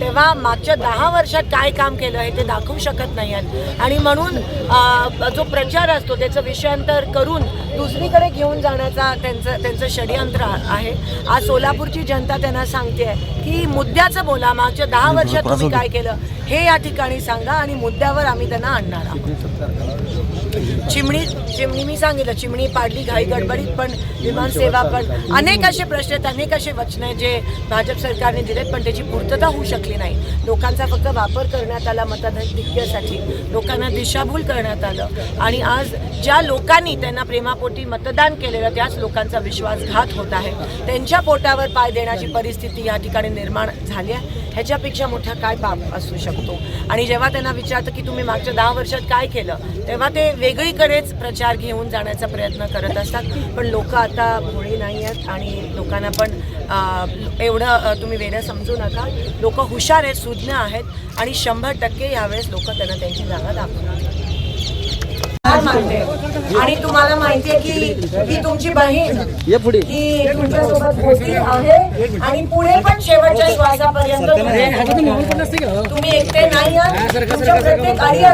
तेव्हा मागच्या दहा वर्षात काय काम केलं आहे ते दाखवू शकत नाही आहेत. आणि म्हणून जो प्रचार असतो त्याचं विषयांतर करून दुसरीकडे घेऊन जाण्याचा त्यांचं त्यांचं षडयंत्र आहे. आज सोलापूरची जनता त्यांना सांगते की मुद्द्याचं बोला मागच्या दहा वर्षात तुम्ही काय केलं हे या ठिकाणी सांगा आणि मुद्द्यावर आम्ही त्यांना आणणार आहोत. चिमणी चिमणी मी सांगितलं चिमणी पाडली घाई गडबडीत पण विमान सेवा पण अनेक असे प्रश्न आहेत अनेक असे वचन आहेत जे भाजप सरकारने दिलेत पण त्याची पूर्तता होऊ शकली नाही. लोकांचा फक्त वापर करण्यात आला मताधिक्यासाठी. लोकांना दिशाभूल करण्यात आलं. आणि आज ज्या लोकांनी त्यांना प्रेमापोटी मतदान केलेलं त्याच लोकांचा विश्वासघात होत आहे. त्यांच्या पोटावर पाय देण्याची परिस्थिती या ठिकाणी निर्माण झाली आहे. ह्याच्यापेक्षा मोठा काय पाप असू शकतो? आणि जेव्हा त्यांना विचारतं की तुम्ही मागच्या दहा वर्षात काय केलं तेव्हा ते वेगळीकडेच प्रचार घेऊन जाण्याचा प्रयत्न करत असतात. पण लोक आता भोळी नाही आहेत आणि लोकांना पण एवढं तुम्ही वेगळं समजू नका. लोक हुशार आहेत सुज्ञ आहेत आणि शंभर टक्के यावेळेस लोक त्यांना त्यांची जागा दाखवणार. मानते. आणि तुम्हाला माहितीये की ही तुमची बहीण ही तुमच्यासोबत होती आहे. आणि पुढे पण शेवटच्या श्वासापर्यंत तुम्ही- तुम्ही एकटे तुमच्या प्रत्येक आहे.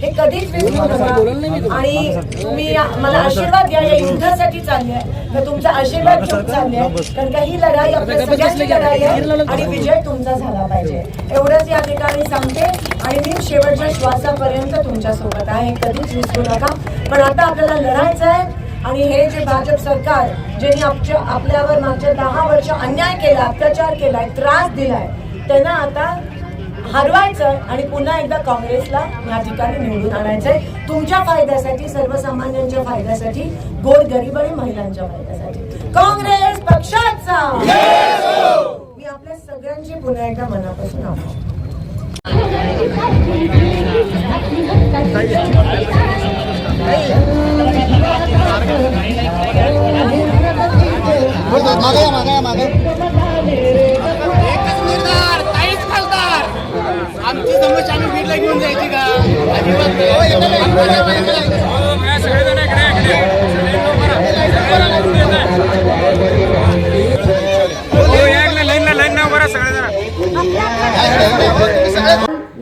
हे कधीच विसरू नका. आणि तुम्ही मला आशीर्वाद द्या या युद्धासाठी चालली आहे. तर तुमचा आशीर्वाद घेऊन चालले आहे. कारण का ही लढाई आपल्या सगळ्यांची लढाई आहे? आणि विजय तुमचा झाला पाहिजे. एवढंच या ठिकाणी सांगते आणि मी शेवटच्या श्वासापर्यंत तुमच्यासोबत आहे. कधीच विसरू नका. पण आता आपल्याला लढायचं आहे आणि हे जे भाजप सरकार ज्यांनी आमच्या आपल्यावर मागच्या दहा वर्ष अन्याय केला अत्याचार केलाय त्रास दिलाय त्यांना आता हरवायचं आणि पुन्हा एकदा काँग्रेसला या ठिकाणी निवडून आणायचंय. तुमच्या फायद्यासाठी सर्वसामान्यांच्या फायद्यासाठी गोर गरीब आणि महिलांच्या फायद्यासाठी. काँग्रेस पक्षाचा! मी आपल्या सगळ्यांची पुन्हा एकदा मनापासून आभार. आमची समस्या आम्ही बीडला घेऊन जायची का? अजिबात हो,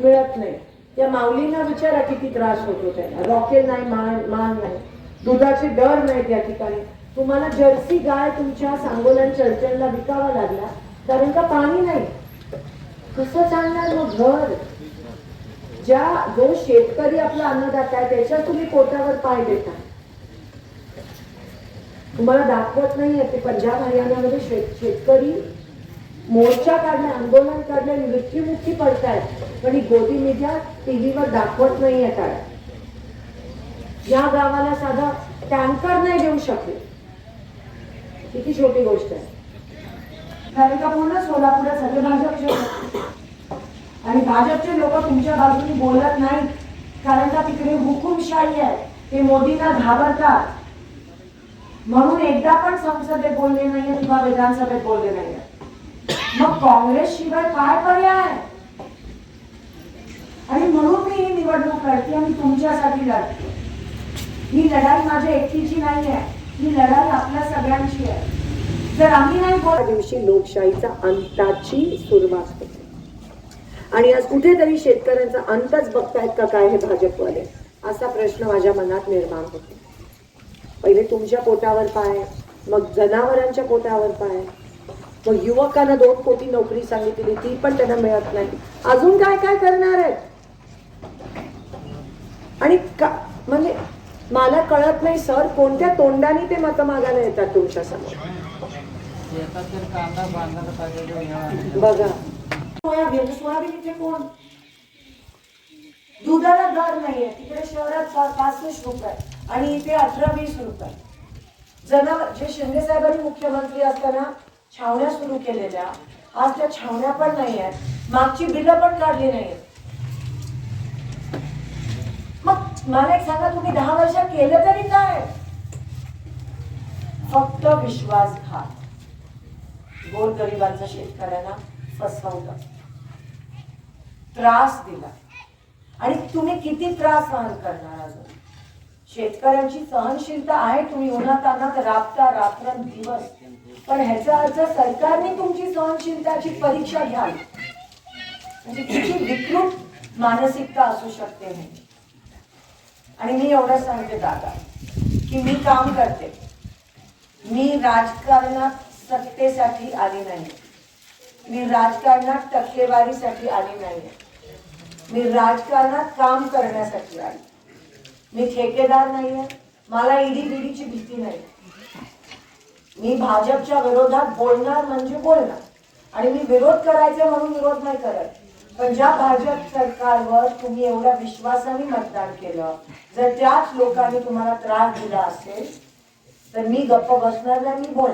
मिळत नाही. त्या माऊलींना विचारा किती त्रास होतो त्यांना. रॉकेल नाही मान मान नाही. दुधाचे दर नाही त्या ठिकाणी. तुम्हाला जर्सी गाय तुमच्या सांगोलन चर्चनला विकावा लागला कारण का पाणी नाही? कसं चालणार मग घर? ज्या जो शेतकरी आपला अन्नदाता आहे त्याच्या तुम्ही पोटावर पाय देता. तुम्हाला दाखवत नाही ते पंजाब हरियाणामध्ये शेत शेतकरी मोर्चा काढले आंदोलन काढणे मृत्युमुखी पडतायत. पण ही गोदी मीडिया टीव्हीवर दाखवत नाही काय? या गावाला साधा टँकर नाही देऊ शकले. किती छोटी गोष्ट आहे. कारण का पूर्ण? सोलापुरात सगळे भाजप आणि भाजपचे लोक तुमच्या बाजूने बोलत नाहीत. कारण का तिकडे हुकुमशाही आहे. ते मोदींना घाबरतात. म्हणून एकदा पण संसदेत बोलले नाहीये किंवा विधानसभेत बोलले नाहीये. मग काँग्रेस शिवाय काय पर्याय आणि म्हणून मी ही निवडणूक लढते आणि तुमच्यासाठी लढते. ही लढाई माझ्या एकटीची नाही आहे. ही लढाई आपल्या सगळ्यांची आहे. जर आम्ही नाही बोल दिवशी लोकशाहीचा अंताची सुरुवात होते. आणि आज कुठेतरी शेतकऱ्यांचा अंतच बघतायत का काय हे भाजपवाले? असा प्रश्न माझ्या मनात निर्माण होतो. पहिले तुमच्या पोटावर पाय मग जनावरांच्या पोटावर पाय मग युवकांना दोन कोटी नोकरी सांगितली ती पण त्यांना मिळत नाही. अजून काय काय करणार आहेत? आणि का म्हणजे मला कळत नाही सर कोणत्या तोंडाने ते मत मागायला येतात तुमच्यासमोर बघा. सोयाबीन सोयाबीन इथे कोण? दुधाला दर नाहीये. तिकडे शहरात पासष्ट रुपये आणि इथे अठरा वीस रुपये. जनावर जे शिंदे साहेबांनी मुख्यमंत्री असताना छावण्या सुरू केलेल्या आज त्या छावण्या पण नाही आहेत मागची बिलं पण काढली नाहीत मग मला एक सांगा तुम्ही दहा वर्षात केलं तरी काय? फक्त विश्वासघात. गोरगरिबांचा शेतकऱ्यांना फसवलं त्रास दिला. आणि तुम्ही किती त्रास सहन करणार अजून शेतकऱ्यांची सहनशीलता आहे तुम्ही उन्हातानात राबता रात्र दिवस पण ह्याचा अर्थ सरकारने तुमची सहनशीलताची परीक्षा घ्या म्हणजे किती विकृत मानसिकता असू शकते नाही. आणि मी एवढं सांगते दादा की मी काम करते. मी राजकारणात सत्तेसाठी आली नाही मी राजकारणात टक्केवारीसाठी आली नाही मी राजकारणात काम करण्यासाठी आली. मी ठेकेदार नाहीये. मला ईडी बिडीची भीती नाही. मी भाजपच्या विरोधात बोलणार म्हणजे बोलणार. आणि मी विरोध करायचे म्हणून विरोध नाही करत. पण ज्या भाजप सरकारवर तुम्ही एवढ्या विश्वासाने मतदान केलं जर त्याच लोकांनी तुम्हाला त्रास दिला असेल तर मी गप्प बसणार नाही मी बोल